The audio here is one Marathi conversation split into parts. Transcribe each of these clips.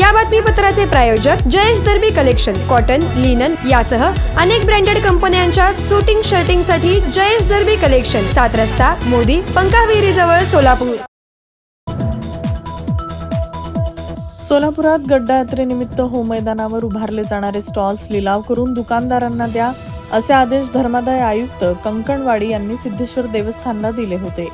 या बातमीपत्राचे प्रायोजक Jayesh Darbi collection cotton linen यासह अनेक ब्रँडेड कंपन्यांच्या सुटिंग शर्टिंगसाठी जयेश दर्बी कलेक्शन सात रस्ता मोदी पंकाविहिरी जवळ सोलापूर. सोलापुरात गड्डा यात्रेनिमित्त होम मैदानावर उभारले जाणारे स्टॉल्स लिलाव करून दुकानदारांना द्या असे आदेश धर्मादाय आयुक्त कंकणवाडी यांनी सिद्धेश्वर देवस्थानला दिले होते.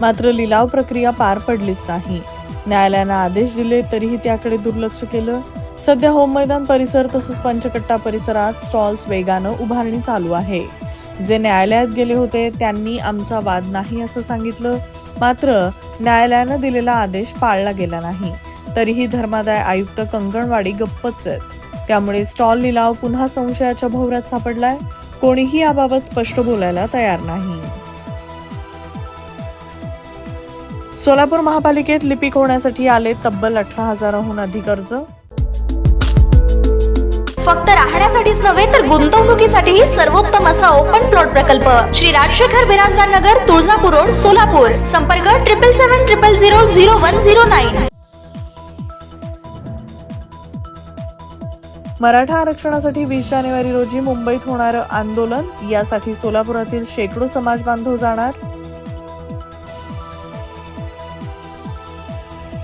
मात्र लिलाव प्रक्रिया पार पडलीच नाही. न्यायालयानं आदेश दिले तरीही त्याकडे दुर्लक्ष केलं. सध्या होम मैदान परिसर तसंच पंचकट्टा परिसरात स्टॉल्स वेगानं उभारणी चालू आहे. जे न्यायालयात गेले होते त्यांनी आमचा वाद नाही असं सांगितलं. मात्र न्यायालयानं दिलेला आदेश पाळला गेला नाही. तरीही धर्मादाय आयुक्त कंगणवाडी गप्पच आहेत. त्यामुळे स्टॉल लिलाव पुन्हा संशयाच्या भोवऱ्यात सापडलाय. कोणीही याबाबत स्पष्ट बोलायला तयार नाही. सोलापूर महापालिकेत लिपिक होण्यासाठी आले तब्बल अठरा हजाराहून अधिक अर्ज. फक्त राहण्यासाठीच नव्हे तर गुंतवणुकीसाठीही सर्वोत्तम असा ओपन प्लॉट प्रकल्प. श्री राजशेखर बिराजदार नगर तुळजापूर रोड सोलापूर. संपर्क triple seven triple zero zero one zero nine Maratha आरक्षणासाठी वीस जानेवारी रोजी मुंबईत होणारं आंदोलन यासाठी सोलापुरातील शेकडो समाज बांधव जाणार.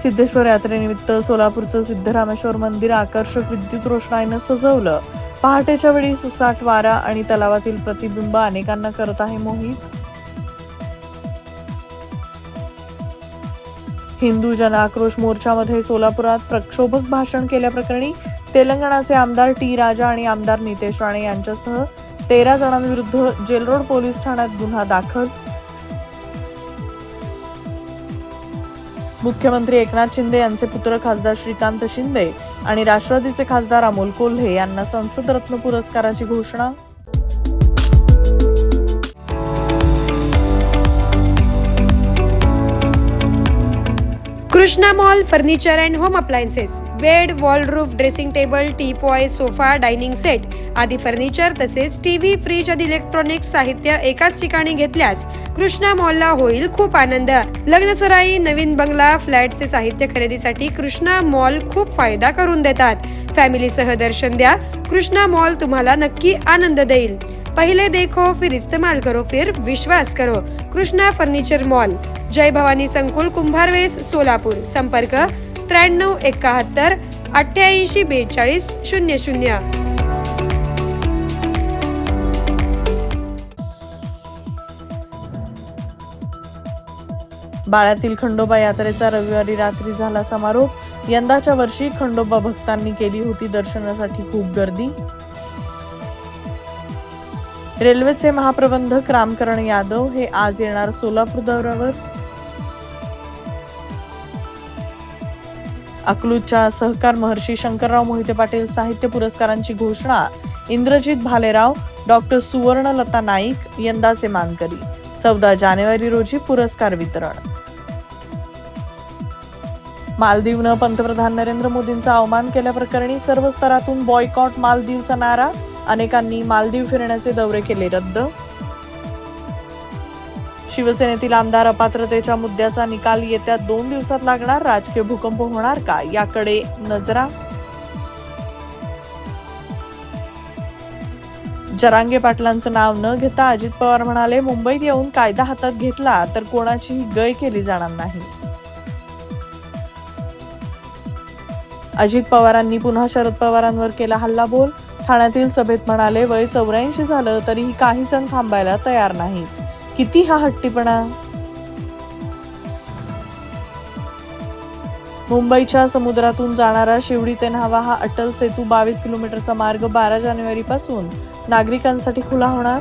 सिद्धेश्वर यात्रेनिमित्त सोलापूरचं सिद्धरामेश्वर मंदिर आकर्षक विद्युत रोषणाईनं सजवलं. पहाटेच्या वेळी सुसाट वारा आणि तलावातील प्रतिबिंब अनेकांना करत आहे मोहित. हिंदू जन आक्रोश मोर्चामध्ये सोलापुरात प्रक्षोभक भाषण केल्याप्रकरणी तेलंगणाचे आमदार टी राजा आणि आमदार नितेश राणे यांच्यासह तेरा जणांविरुद्ध जेलरोड पोलीस ठाण्यात गुन्हा दाखल मुख्यमंत्री एकनाथ शिंदे यांचे पुत्र खासदार श्रीकांत शिंदे आणि राष्ट्रवादीचे खासदार अमोल कोल्हे यांना संसद रत्न पुरस्काराची घोषणा. Krishna mall furniture and home appliances. Bed वॉलरूफ dressing table teapoy sofa dining set आदी फर्निचर तसेच टीव्ही फ्रीज आदी इलेक्ट्रॉनिक्स साहित्य एकाच ठिकाणी घेतल्यास कृष्णा मॉलला होईल खूप आनंद. लग्नसराई नवीन बंगला फ्लॅटचे साहित्य खरेदीसाठी कृष्णा मॉल खूप फायदा करून देतात. फॅमिलीसह दर्शन द्या कृष्णा मॉल तुम्हाला नक्की आनंद देईल. पहिले देखो फिर इस्तेमाल करो फिर विश्वास करो. Krishna furniture mall Jai Bhavani Sankul Kumbharves Solapur. संपर्क त्र्याण्णव एकाहत्तर अठ्ठ्याऐंशी बेचाळीस शून्य शून्य. बाळ्यातील खंडोबा यात्रेचा रविवारी रात्री झाला समारोप. यंदाच्या वर्षी खंडोबा भक्तांनी केली होती दर्शनासाठी खूप गर्दी. रेल्वेचे महाप्रबंधक रामकरण यादव हे आज येणार सोलापूर दौऱ्यावर. अकलूजच्या सहकार महर्षी शंकरराव मोहिते पाटील साहित्य पुरस्कारांची घोषणा इंद्रजित भालेराव डॉक्टर सुवर्णलता नाईक यंदाचे मानकरी. चौदा जानेवारी रोजी पुरस्कार वितरण. मालदीवनं पंतप्रधान नरेंद्र मोदींचा अवमान केल्याप्रकरणी सर्व स्तरातून बॉयकॉट मालदीवचा नारा. अनेकांनी मालदीव फिरण्याचे दौरे केले रद्द. शिवसेनेतील आमदार अपात्रतेच्या मुद्द्याचा निकाल येत्या दोन दिवसात लागणार. राजकीय भूकंप होणार का? याकडे नजरा. जरांगे पाटलांचं नाव न घेता अजित पवार म्हणाले मुंबईत येऊन कायदा हातात घेतला तर कोणाचीही गय केली जाणार नाही. अजित पवारांनी पुन्हा शरद पवारांवर केला हल्लाबोल. ठाण्यातील सभेत म्हणाले वय चौऱ्याऐंशी झालं तरीही काही जण थांबायला तयार नाहीत. किती हा हट्टीपणा? मुंबईच्या समुद्रातून जाणारा शिवडी ते न्हावा हा अटल सेतू बावीस किलोमीटरचा मार्ग बारा जानेवारी पासून नागरिकांसाठी खुला होणार?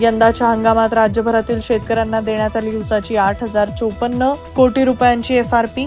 यंदाच्या हंगामात राज्यभरातील शेतकऱ्यांना देण्यात आली ऊसाची आठ हजार चोपन्न कोटी रुपयांची F R P?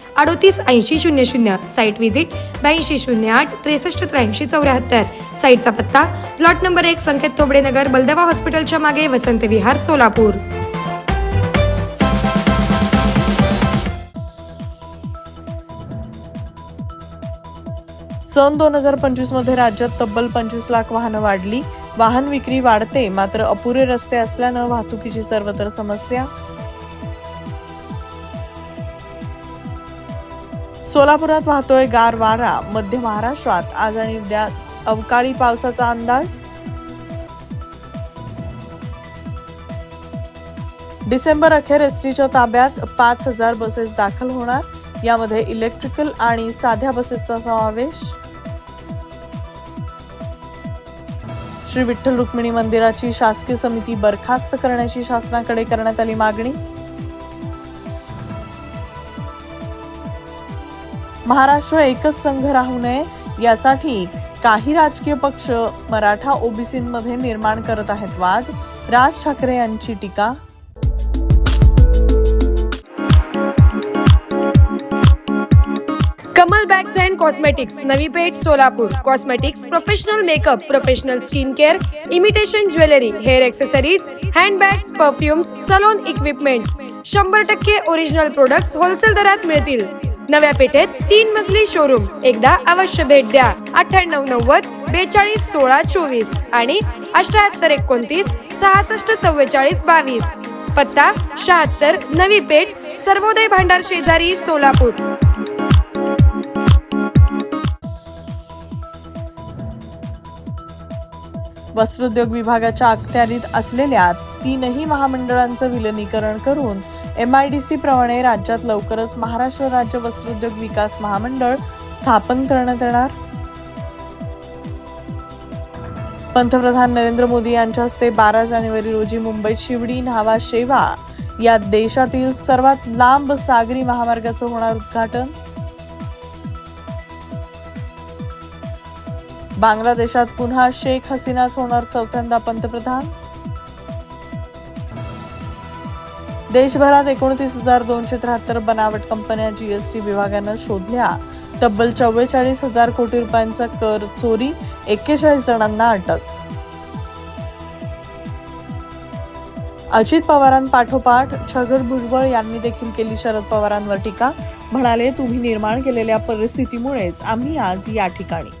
अडोतीस ऐंशी शून्य शून्य साईट व्हिजिट ब्याऐंशी शून्य आठ त्रेसष्ट त्र्याऐंशी चौऱ्याहत्तर. साईटचा पत्ता प्लॉट नंबर एक संकेत तोबडे नगर बलदवा हॉस्पिटलच्या मागे वसंत विहार सोलापूर. सन दोन हजार पंचवीसमध्ये राज्यात तब्बल पंचवीस लाख वाहनं वाढली. वाहन विक्री वाढते मात्र अपुरे रस्ते असल्यानं वाहतुकीची सर्वत्र समस्या. सोलापुरात वाहतोय गार वारा मध्य महाराष्ट्रात. आज आणि उद्या अवकाळी पावसाचा अंदाज? डिसेंबर अखेर एसटीच्या ताब्यात पाच हजार बसेस दाखल होणार. यामध्ये इलेक्ट्रिकल आणि साध्या बसेसचा समावेश. श्री विठ्ठल रुक्मिणी मंदिराची शासकीय समिती बरखास्त करण्याची शासनाकडे करण्यात आली मागणी. महाराष्ट्र एकच संघ राहू नये यासाठी काही राजकीय पक्ष मराठा ओबीसीमध्ये निर्माण करत आहेत वाद. राज ठाकरे यांची टीका. Kamal bags and cosmetics Navi Peth Solapur. Cosmetics professional makeup professional skin care imitation jewellery hair accessories handbags perfumes salon equipments शंभर टक्के ओरिजिनल प्रोडक्ट्स होलसेल दरात मिळतील. नव्या पेठेत तीन मजली शोरूम एकदा अवश्य भेट द्या. अठ्ठ्याण्णव नव्वद बेचाळीस सोळा चोवीस आणि अष्ट्याहत्तर एकोणतीस सहासष्ट चव्वेचाळीस बावीस. पत्ता शहात्तर नवी पेठ सर्वोदय भांडार शेजारी सोलापूर. वस्त्रोद्योग विभागाच्या अखत्यारीत असलेल्या तीनही महामंडळांचं विलनीकरण करून एम आय डी सी प्रमाणे राज्यात लवकरच महाराष्ट्र राज्य वस्त्रोद्योग विकास महामंडळ स्थापन करण्यात येणार. पंतप्रधान नरेंद्र मोदी यांच्या हस्ते बारा जानेवारी रोजी मुंबईत शिवडी न्हावा शेवा या देशातील सर्वात लांब सागरी महामार्गाचं होणार उद्घाटन. बांगलादेशात पुन्हा शेख हसीनाच होणार चौथ्यांदा पंतप्रधान. देशभरात एकोणतीस हजार दोनशे त्र्याहत्तर बनावट कंपन्या जीएसटी विभागानं शोधल्या. तब्बल चव्वेचाळीस हजार कोटी रुपयांचा कर चोरी एक्केचाळीस जणांना अटक. अजित पवारांपाठोपाठ छगन भुजबळ यांनी देखील केली शरद पवारांवर टीका. म्हणाले तुम्ही निर्माण केलेल्या परिस्थितीमुळेच आम्ही आज या ठिकाणी